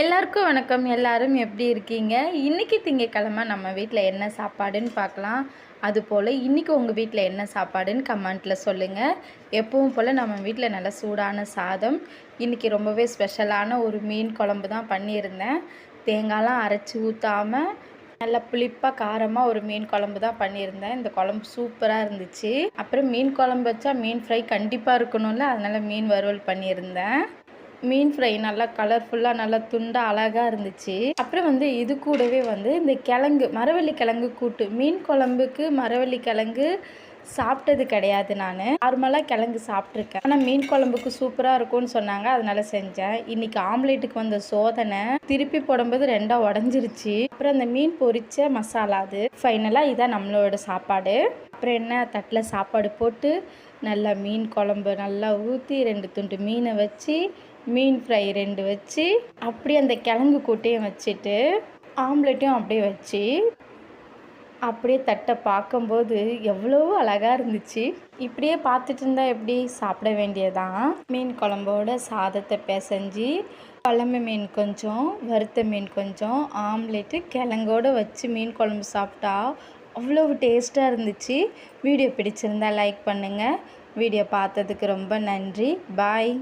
எல்லாருக்கும் வணக்கம். எல்லாரும் எப்படி இருக்கீங்க? இன்றைக்கி திங்கக்கிழமை நம்ம வீட்டில் என்ன சாப்பாடுன்னு பார்க்கலாம். அதுபோல் இன்றைக்கி உங்கள் வீட்டில் என்ன சாப்பாடுன்னு கமெண்ட்டில் சொல்லுங்கள் எப்பவும் போல் நம்ம வீட்டில் நல்ல சூடான சாதம். இன்றைக்கி ரொம்பவே ஸ்பெஷலான ஒரு மீன் குழம்பு தான் பண்ணியிருந்தேன். தேங்காய்லாம் அரைச்சி ஊற்றாமல் நல்லா புளிப்பாக காரமாக ஒரு மீன் குழம்பு தான் பண்ணியிருந்தேன். இந்த குழம்பு சூப்பராக இருந்துச்சு. அப்புறம் மீன் குழம்பு வச்சா மீன் ஃப்ரை கண்டிப்பாக இருக்கணும்ல. அதனால் மீன் வறுவல் பண்ணியிருந்தேன். மீன் ஃப்ரை நல்லா கலர்ஃபுல்லாக நல்லா துண்டாக அழகாக இருந்துச்சு. அப்புறம் வந்து இது கூடவே வந்து இந்த கிழங்கு மரவள்ளி கிழங்கு கூட்டு. மீன் குழம்புக்கு மரவள்ளி கிழங்கு சாப்பிட்டது கிடையாது நான். நார்மலாக கிழங்கு சாப்பிட்ருக்கேன் ஆனால் மீன் குழம்புக்கு சூப்பராக இருக்கும்னு சொன்னாங்க. அதனால செஞ்சேன். இன்னைக்கு ஆம்லேட்டுக்கு வந்த சோதனை திருப்பி போடும்போது ரெண்டாக உடஞ்சிருச்சு. அப்புறம் அந்த மீன் பொரிச்ச மசாலா அது. ஃபைனலாக இதான் நம்மளோட சாப்பாடு. அப்புறம் என்ன? தட்டில் சாப்பாடு போட்டு நல்லா மீன் குழம்பு நல்லா ஊற்றி ரெண்டு துண்டு மீனை வச்சு மீன் ஃப்ரை ரெண்டு வச்சு அப்படியே அந்த கிழங்கு கூட்டையும் வச்சுட்டு ஆம்லெட்டையும் அப்படியே வச்சு அப்படியே தட்டை பார்க்கும்போது எவ்வளோ அழகாக இருந்துச்சு. இப்படியே பார்த்துட்டு இருந்தா எப்படி? சாப்பிட வேண்டியதான் மீன் குழம்போட சாதத்தை பிசைஞ்சு குழம்பு மீன் கொஞ்சம் வறுத்த மீன் கொஞ்சம் ஆம்லெட்டு கிழங்கோடு வச்சு மீன் குழம்பு சாப்பிட்டா அவ்வளோ டேஸ்ட்டாக இருந்துச்சு. வீடியோ பிடிச்சிருந்தா லைக் பண்ணுங்கள் வீடியோ பார்த்ததுக்கு ரொம்ப நன்றி. பாய்.